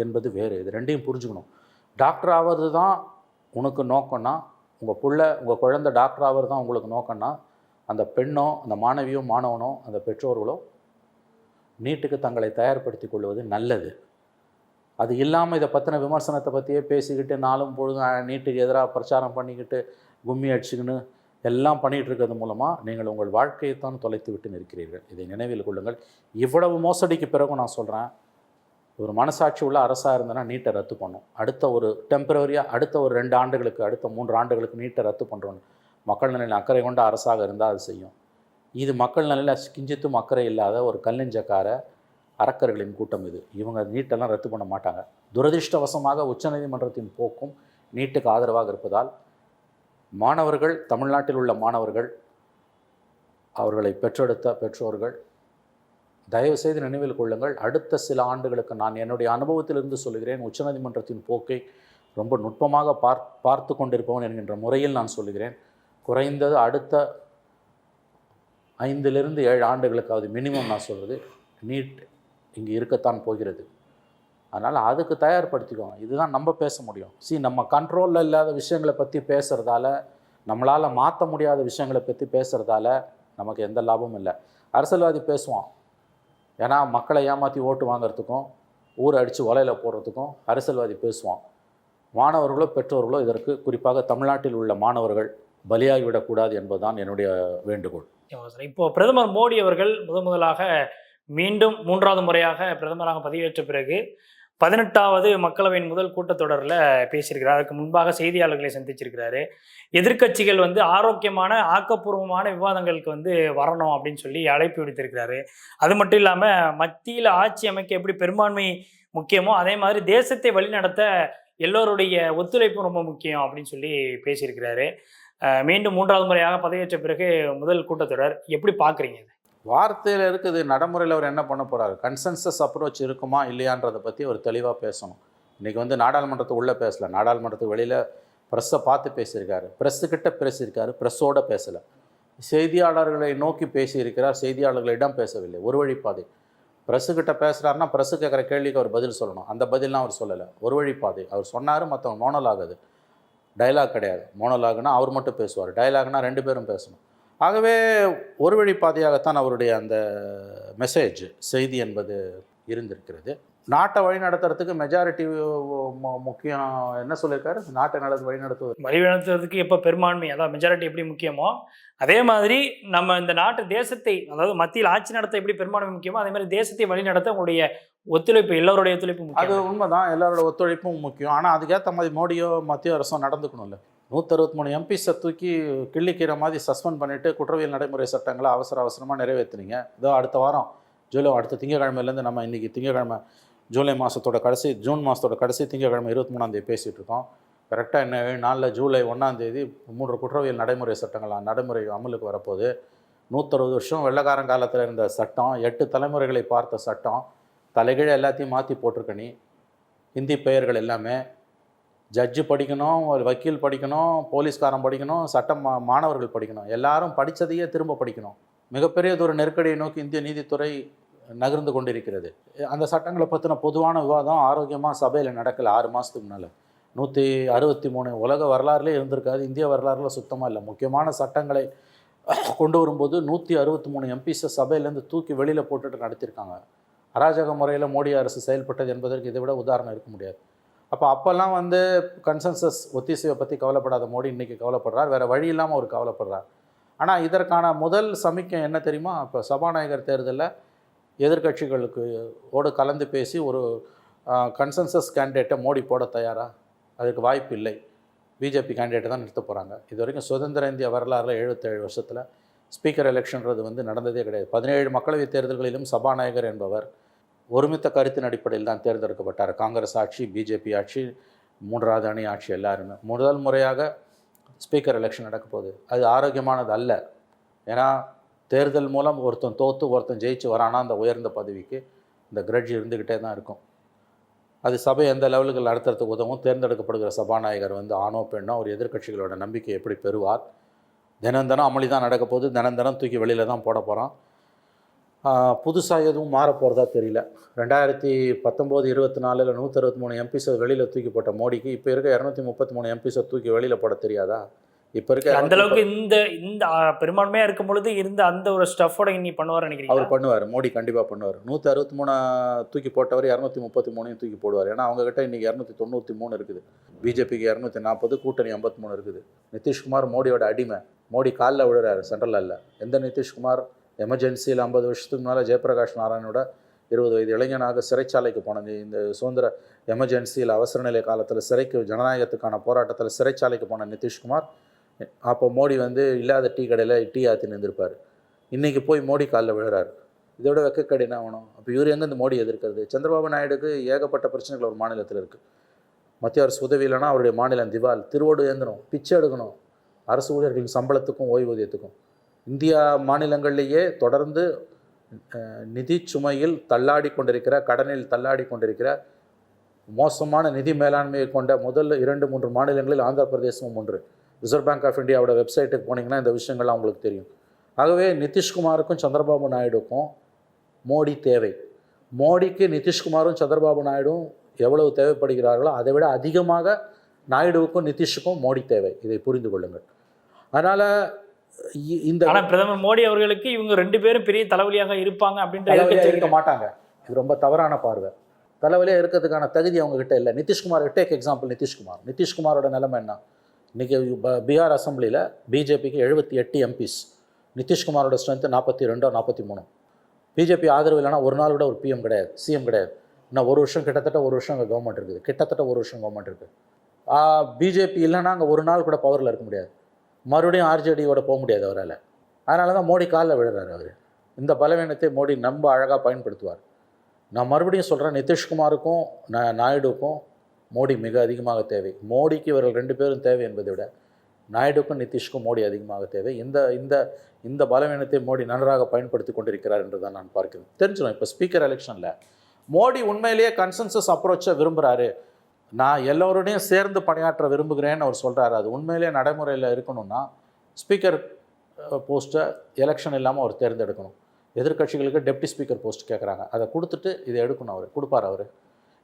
என்பது வேறு. இது ரெண்டையும் புரிஞ்சுக்கணும். டாக்டர் ஆவது தான் உனக்கு நோக்கம்னா உங்கள் புள்ள உங்கள் குழந்தை டாக்டர் ஆவது தான் உங்களுக்கு நோக்கம்னா அந்த பெண்ணோ அந்த மாணவியோ மாணவனோ அந்த பெற்றோர்களோ நீட்டுக்கு தங்களை தயார்படுத்தி கொள்வது நல்லது. அது இல்லாமல் இதை பற்றின விமர்சனத்தை பற்றியே பேசிக்கிட்டு நாளும் பொழுதும் நீட்டுக்கு எதிராக பிரச்சாரம் பண்ணிக்கிட்டு கும்மி அடிச்சுக்கின்னு எல்லாம் பண்ணிகிட்டு இருக்கிறது மூலமாக நீங்கள் உங்கள் வாழ்க்கையை தான் தொலைத்து விட்டு நிற்கிறீர்கள். இதை நினைவில் கொள்ளுங்கள். இவ்வளவு மோசடிக்கு பிறகும் நான் சொல்கிறேன் ஒரு மனசாட்சி உள்ள அரசாக இருந்தேன்னா நீட்டை ரத்து பண்ணும். அடுத்த ஒரு டெம்பரவரியாக அடுத்த ஒரு ரெண்டு ஆண்டுகளுக்கு அடுத்த மூன்று ஆண்டுகளுக்கு நீட்டை ரத்து பண்ணுறோன்னு மக்கள் நிலையில் அக்கறை கொண்ட அரசாக இருந்தால் அது செய்யும். இது மக்கள் நிலையில் கிஞ்சித்தும் அக்கறை இல்லாத ஒரு கல்லெஞ்சக்கார அரக்கர்களின் கூட்டம் இது. இவங்க நீட்டெல்லாம் ரத்து பண்ண மாட்டாங்க. துரதிர்ஷ்டவசமாக உச்சநீதிமன்றத்தின் போக்கும் நீட்டுக்கு ஆதரவாக இருப்பதால் மாணவர்கள் தமிழ்நாட்டில் உள்ள மாணவர்கள் அவர்களை பெற்றெடுத்த பெற்றோர்கள் தயவு செய்து நினைவில் கொள்ளுங்கள். அடுத்த சில ஆண்டுகளுக்கு நான் என்னுடைய அனுபவத்திலிருந்து சொல்கிறேன் உச்சநீதிமன்றத்தின் போக்கை ரொம்ப நுட்பமாக பார் பார்த்து கொண்டிருப்பவன் என்கின்ற முறையில் நான் சொல்கிறேன் குறைந்தது அடுத்த ஐந்திலிருந்து ஏழு ஆண்டுகளுக்காவது மினிமம் நான் சொல்வது நீட் இங்கே இருக்கத்தான் போகிறது. அதனால் அதுக்கு தயார்படுத்திக்கோங்க இதுதான் நம்ம பேச முடியும். சி நம்ம கண்ட்ரோலில் இல்லாத விஷயங்களை பற்றி பேசுகிறதால நம்மளால் மாற்ற முடியாத விஷயங்களை பற்றி பேசுகிறதால நமக்கு எந்த லாபமும் இல்லை. அரசியல்வாதி பேசுவான். ஏன்னா மக்களை ஏமாற்றி ஓட்டு வாங்குறதுக்கும் ஊரை அடித்து ஒலையில் போடுறதுக்கும் அரசியல்வாதி பேசுவான். மாணவர்களோ பெற்றோர்களோ இதற்கு குறிப்பாக தமிழ்நாட்டில் உள்ள மாணவர்கள் பலியாகிவிடக்கூடாது என்பதுதான் என்னுடைய வேண்டுகோள். இப்போ பிரதமர் மோடி அவர்கள் முதன் முதலாக மீண்டும் மூன்றாவது முறையாக பிரதமராக பதவியேற்ற பிறகு பதினெட்டாவது மக்களவையின் முதல் கூட்டத்தொடரில் பேசியிருக்கிறார். அதுக்கு முன்பாக செய்தியாளர்களை சந்திச்சிருக்கிறாரு. எதிர்க்கட்சிகள் வந்து ஆரோக்கியமான ஆக்கப்பூர்வமான விவாதங்களுக்கு வந்து வரணும் அப்படின்னு சொல்லி அழைப்பு விடுத்திருக்கிறாரு. அது மட்டும் இல்லாமல் மத்தியில் ஆட்சி அமைக்க எப்படி பெரும்பான்மை முக்கியமோ அதே மாதிரி தேசத்தை வழிநடத்த எல்லோருடைய ஒத்துழைப்பு ரொம்ப முக்கியம் அப்படின்னு சொல்லி பேசியிருக்கிறாரு. மீண்டும் மூன்றாவது முறையாக பதவியேற்ற பிறகு முதல் கூட்டத்தொடர் எப்படி பார்க்குறீங்க வார்த்தையில் இருக்குது நடைமுறையில் அவர் என்ன பண்ண போகிறாரு கன்சென்சஸ் அப்ரோச் இருக்குமா இல்லையான்றதை பற்றி அவர் தெளிவாக பேசணும். இன்றைக்கி வந்து நாடாளுமன்றத்தை உள்ளே பேசலை. நாடாளுமன்றத்துக்கு வெளியில் ப்ரெஸ்ஸை பார்த்து பேசியிருக்காரு. ப்ரெஸ்ஸுக்கிட்ட பேசியிருக்காரு. ப்ரெஸ்ஸோடு பேசலை. செய்தியாளர்களை நோக்கி பேசியிருக்கிறார். செய்தியாளர்களிடம் பேசவில்லை. ஒரு வழிப்பாதை. ப்ரெஸ்ஸுக்கிட்ட பேசுகிறாருன்னா ப்ரெஸ்ஸு கேட்குற கேள்விக்கு அவர் பதில் சொல்லணும். அந்த பதிலாம் அவர் சொல்லலை. ஒரு வழிப்பாதை. அவர் சொன்னார் மற்றவங்க மோனலாகுது டைலாக் டயலாக் கிடையாது. மோனலாகுனா அவர் மட்டும் பேசுவார். டைலாக்னால் ரெண்டு பேரும் பேசணும். ஆகவே ஒரு வழிப்பாதையாகத்தான் அவருடைய அந்த மெசேஜ் செய்தி என்பது இருந்திருக்கிறது. நாட்டை வழி நடத்துறதுக்கு மெஜாரிட்டி முக்கியம் என்ன சொல்லியிருக்காரு? நாட்டை நடத்து வழி நடத்துவது. வழிநடத்துறதுக்கு எப்போ பெரும்பான்மை அதாவது மெஜாரிட்டி எப்படி முக்கியமோ அதே மாதிரி நம்ம இந்த நாட்டு தேசத்தை அதாவது மத்தியில் ஆட்சி நடத்த எப்படி பெரும்பான்மை முக்கியமோ அதே மாதிரி தேசத்தை வழிநடத்த உங்களுடைய ஒத்துழைப்பு எல்லோருடைய ஒத்துழைப்பு அது உண்மைதான். எல்லாரோட ஒத்துழைப்பும் முக்கியம். ஆனால் அதுக்கேற்ற மாதிரி மோடியோ மத்திய அரசும் நடந்துக்கணும்ல. நூற்றறுபத்தி மூணு எம்பிஸை தூக்கி கிள்ளிக்கிற மாதிரி சஸ்பெண்ட் பண்ணிவிட்டு குற்றவியல் நடைமுறை சட்டங்களை அவசர அவசரமாக நிறைவேற்றினீங்க. இதோ அடுத்த வாரம் ஜூலை அடுத்த திங்கக்கிழமையிலேருந்து நம்ம இன்றைக்கி திங்கக்கிழமை ஜூலை மாதத்தோட கடைசி ஜூன் மாதத்தோட கடைசி திங்கக்கிழமை இருபத்தி மூணாந்தேதி பேசிகிட்டு இருக்கோம். கரெக்டாக என்ன ஏழு நாளில் ஜூலை ஒன்றாந்தேதி மூன்று குற்றவியல் நடைமுறை சட்டங்கள் நடைமுறை அமலுக்கு வரப்போகுது. நூற்றறுபது வருஷம் வெள்ளக்காரன் காலத்தில் இருந்த சட்டம் எட்டு தலைமுறைகளை பார்த்த சட்டம் தலைகீழ எல்லாத்தையும் மாற்றி போட்டிருக்கணி ஹிந்தி பெயர்கள் எல்லாமே ஜட்ஜு படிக்கணும் வக்கீல் படிக்கணும் போலீஸ்காரன் படிக்கணும் சட்டம் மா- மாணவர்கள் படிக்கணும். எல்லாரும் படித்ததையே திரும்ப படிக்கணும். மிகப்பெரியதொரு நெருக்கடியை நோக்கி இந்திய நீதித்துறை நகர்ந்து கொண்டிருக்கிறது. அந்த சட்டங்களை பற்றின பொதுவான விவாதம் ஆரோக்கியமாக சபையில் நடக்கலை ஆறு மாதத்துக்கு முன்னால். நூற்றி அறுபத்தி மூணு உலக வரலாறுலேயே இருந்திருக்காது. இந்திய வரலாறுல சுத்தமாக இல்லை. முக்கியமான சட்டங்களை கொண்டு வரும்போது நூற்றி அறுபத்தி மூணு எம்பிஸை சபையிலேருந்து தூக்கி வெளியில் போட்டுட்டு நடத்தியிருக்காங்க அராஜக முறையில் மோடி அரசு செயல்பட்டது என்பதற்கு இதை விட உதாரணம் இருக்க முடியாது. அப்போ அப்போல்லாம் வந்து கன்சென்சஸ் ஒத்திசைவை பற்றி கவலைப்படாத மோடி இன்றைக்கி கவலைப்படுறார். வேறு வழி இல்லாமல் அவர் கவலைப்படுறார். ஆனால் இதற்கான முதல் சமிக்கை என்ன தெரியுமா? இப்போ சபாநாயகர் தேர்தலில் எதிர்க்கட்சிகளுக்கு ஓடு கலந்து பேசி ஒரு கன்சென்சஸ் கேண்டிடேட்டை மோடி போட தயாரா? அதுக்கு வாய்ப்பு இல்லை. பிஜேபி கேண்டிடேட்டை தான் நிறுத்த போகிறாங்க இது வரைக்கும் சுதந்திர இந்திய வரலாறுல எழுபத்தேழு வருஷத்தில் ஸ்பீக்கர் எலெக்ஷன்றது வந்து நடந்ததே கிடையாது. பதினேழு மக்களவைத் தேர்தல்களிலும் சபாநாயகர் என்பவர் ஒருமித்த கருத்தின் அடிப்படையில் தான் தேர்ந்தெடுக்கப்பட்டார். காங்கிரஸ் ஆட்சி பிஜேபி ஆட்சி மூன்றாவது அணி ஆட்சி எல்லாருமே. முதல் முறையாக ஸ்பீக்கர் எலெக்ஷன் நடக்க போகுது. அது ஆரோக்கியமானது அல்ல. ஏன்னா தேர்தல் மூலம் ஒருத்தன் தோற்று ஒருத்தன் ஜெயிச்சு வரானா அந்த உயர்ந்த பதவிக்கு இந்த கிரட்ஜ் இருந்துக்கிட்டே தான் இருக்கும். அது சபை எந்த லெவலுக்கு நடத்துறதுக்கு உதவும்? தேர்ந்தெடுக்கப்படுகிற சபாநாயகர் வந்து ஆணோ பெண்ணோ ஒரு எதிர்க்கட்சிகளோட நம்பிக்கை எப்படி பெறுவார்? தினம் தினம் அமளி தான் நடக்க போகுது. தினம் தினம் தூக்கி வெளியில் தான் போட போகிறான் புதுசாக எதுவும் மாற போகிறதா தெரியல. ரெண்டாயிரத்தி பத்தொம்போது இருபத்தி நாலில் நூற்றறுபத்தி மூணு எம்பிஸை வெளியில் தூக்கி போட்ட மோடிக்கு இப்போ இருக்க இரநூத்தி முப்பத்தி மூணு எம்பிஸை தூக்கி வெளியில் போட தெரியாதா? இப்போ இருக்க அந்த அளவுக்கு இந்த இந்த ஆ, பெரும்பான்மையா இருக்கும் பொழுது இருந்த அந்த ஒரு ஸ்டஃபோட இன்னி பண்ணுவார் நினைக்கிறீங்க அவர் பண்ணுவார். மோடி கண்டிப்பாக பண்ணுவார். நூற்றி அறுபத்தி மூணு தூக்கி போட்டவர் இரநூத்தி முப்பத்தி மூணையும் தூக்கி போடுவார். ஏன்னா அவங்ககிட்ட இன்றைக்கி இரநூத்தி தொண்ணூற்றி மூணு இருக்குது. பிஜேபிக்கு இரநூத்தி நாற்பது கூட்டணி ஐம்பத்தி மூணு இருக்குது. நிதிஷ்குமார் மோடியோட அடிமை. மோடி காலில் விழுறாரு சென்ட்ரலில் இல்லை. எந்த நிதிஷ்குமார் எமர்ஜென்சியில் ஐம்பது வருஷத்துக்கு முன்னால் ஜெயபிரகாஷ் நாராயணோட இருபது வயது இளைஞனாக சிறைச்சாலைக்கு போனது இந்த சுதந்திர எமர்ஜென்சியில் அவசர நிலை காலத்தில் சிறைக்கு ஜனநாயகத்துக்கான போராட்டத்தில் சிறைச்சாலைக்கு போன நிதிஷ்குமார். அப்போ மோடி வந்து இல்லாத டீ கடையில் டீ ஆற்றி நின்றுருப்பார். இன்றைக்கி போய் மோடி காலில் விழுறாரு. இதோட வெக்கக்கடி என்ன ஆகணும்? அப்போ இவர் எங்கேருந்து இந்த மோடி எதிர்க்கிறது? சந்திரபாபு நாயுடுக்கு ஏகப்பட்ட பிரச்சனைகள் ஒரு மாநிலத்தில் இருக்குது மத்திய அரசு உதவி இல்லைன்னா அவருடைய மாநிலம் திவால். திருவோடு ஏந்தணும் பிச்சை எடுக்கணும். அரசு ஊழியர்களின் சம்பளத்துக்கும் ஓய்வூதியத்துக்கும். இந்தியா மாநிலங்களிலேயே தொடர்ந்து நிதி சுமையில் தள்ளாடி கொண்டிருக்கிற கடனில் தள்ளாடி கொண்டிருக்கிற மோசமான நிதி மேலாண்மையை கொண்ட முதல் இரண்டு மூன்று மாநிலங்களில் ஆந்திர பிரதேசமும் ஒன்று. ரிசர்வ் பேங்க் ஆஃப் இந்தியாவோட வெப்சைட்டுக்கு போனீங்கன்னா இந்த விஷயங்கள்லாம் உங்களுக்கு தெரியும். ஆகவே நிதிஷ்குமாருக்கும் சந்திரபாபு நாயுடுக்கும் மோடி தேவை. மோடிக்கு நிதிஷ்குமாரும் சந்திரபாபு நாயுடும் எவ்வளவு தேவைப்படுகிறார்களோ அதை விட அதிகமாக நாயுடுவுக்கும் நிதிஷுக்கும் மோடி தேவை. இதை புரிந்து கொள்ளுங்கள். அதனால் இந்த ஆனா பிரதமர் மோடி அவர்களுக்கு இவங்க ரெண்டு பேரும் பெரிய தலைவலியாக இருப்பாங்க அப்படின்ற இருக்க மாட்டாங்க. இது ரொம்ப தவறான பார்வை. தலைவலியாக இருக்கிறதுக்கான தகுதி அவங்க கிட்ட இல்லை. Nitish Kumar take example Nitish Kumar. நிதிஷ்குமாரோட நிலைமை என்ன? இன்றைக்கி பீகார் அசம்பிளியில் பிஜேபிக்கு எழுபத்தி எட்டு எம்பிஸ். நிதிஷ்குமாரோட ஸ்ட்ரென்த்து நாற்பத்தி ரெண்டோ நாற்பத்தி மூணு. பிஜேபி ஆதரவு இல்லைன்னா ஒரு நாள் விட ஒரு பிஎம் கிடையாது சிஎம் கிடையாது. இன்னும் ஒரு வருஷம் கிட்டத்தட்ட ஒரு வருஷம் அங்கே கவர்மெண்ட் இருக்குது. கிட்டத்தட்ட ஒரு வருஷம் கவர்மெண்ட் இருக்குது பிஜேபி இல்லைன்னா அங்கே ஒரு நாள் கூட பவரில் இருக்க முடியாது. மறுபடியும் ஆர்ஜேடியோட போக முடியாது அவரால். அதனால தான் மோடி காலில் விழுறாரு அவர். இந்த பலவீனத்தை மோடி ரொம்ப அழகாக பயன்படுத்துவார். நான் மறுபடியும் சொல்கிறேன் நிதிஷ்குமாருக்கும் ந நாயுடுக்கும் மோடி மிக அதிகமாக தேவை. மோடிக்கு இவர்கள் ரெண்டு பேரும் தேவை என்பதை விட நாயுடுக்கும் நிதிஷ்க்கும் மோடி அதிகமாக தேவை. இந்த இந்த இந்த பலவீனத்தை மோடி நன்றாக பயன்படுத்தி கொண்டிருக்கிறார் என்று தான் நான் பார்க்கிறேன். தெரிஞ்சிடும் இப்போ ஸ்பீக்கர் எலெக்ஷனில் மோடி உண்மையிலேயே கன்சென்சஸ் அப்ரோச்சை விரும்புகிறாரு நான் எல்லோருடையும் சேர்ந்து பணியாற்ற விரும்புகிறேன்னு அவர் சொல்கிறாரு அது உண்மையிலேயே நடைமுறையில் இருக்கணும்னா ஸ்பீக்கர் போஸ்ட்டை எலெக்ஷன் இல்லாமல் அவர் தேர்ந்தெடுக்கணும். எதிர்க்கட்சிகளுக்கு டெப்டி ஸ்பீக்கர் போஸ்ட் கேட்குறாங்க அதை கொடுத்துட்டு இதை எடுக்கணும் அவர். கொடுப்பார் அவர்.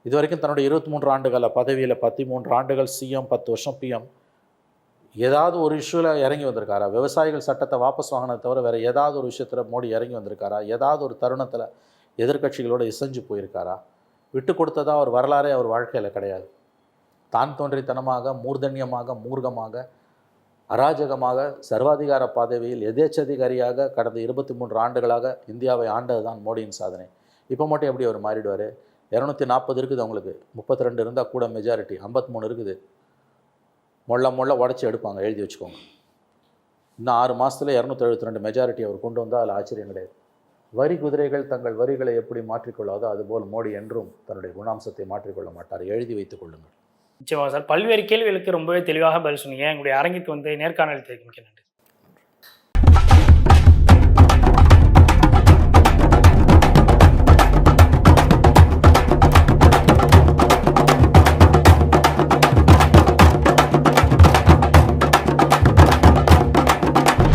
இது வரைக்கும் தன்னுடைய இருபத்தி மூன்று ஆண்டுகால பதவியில் பத்தி மூன்று ஆண்டுகள் சிஎம் பத்து வருஷம் பிஎம் ஏதாவது ஒரு இஷ்யூவில் இறங்கி வந்திருக்காரா? விவசாயிகள் சட்டத்தை வாபஸ் வாங்கினதை தவிர வேறு ஏதாவது ஒரு விஷயத்தில் மோடி இறங்கி வந்திருக்காரா? ஏதாவது ஒரு தருணத்தில் எதிர்க்கட்சிகளோடு இசைஞ்சு போயிருக்காரா? விட்டு கொடுத்ததா அவர் வரலாறே அவர் வாழ்க்கையில் கிடையாது. தான் தோன்றித்தனமாக மூர்தன்யமாக மூர்க்கமாக அராஜகமாக சர்வாதிகார பதவியில் எதேச்சதிகாரியாக கடந்த இருபத்தி மூன்று ஆண்டுகளாக இந்தியாவை ஆண்டது தான் மோடியின் சாதனை. இப்போ மட்டும் எப்படி அவர் மாறிடுவார்? இரநூத்தி நாற்பது இருக்குது அவங்களுக்கு. முப்பத்தி ரெண்டு இருந்தால் கூட மெஜாரிட்டி ஐம்பத்தி மூணு இருக்குது. மொள்ள மொள்ள உடச்சி எடுப்பாங்க எழுதி வச்சுக்கோங்க. இன்னும் ஆறு மாதத்தில் இரநூத்தி எழுபத்தி ரெண்டு மெஜாரிட்டி அவர் கொண்டு வந்தால் அதில் ஆச்சரியம் கிடையாது. வரி குதிரைகள் தங்கள் வரிகளை எப்படி மாற்றிக்கொள்ளாதோ அதுபோல் மோடி என்றும் தன்னுடைய குணாம்சத்தை மாற்றிக்கொள்ள மாட்டார். எழுதி வைத்துக் கொள்ளுங்கள். நிச்சயமா சார் பல்வேறு கேள்விகளுக்கு ரொம்பவே தெளிவாக பதில் சொன்னீங்க. எங்களுடைய அரங்கிற்கு வந்து நேர்காணல் தெரிவிக்க நன்றி.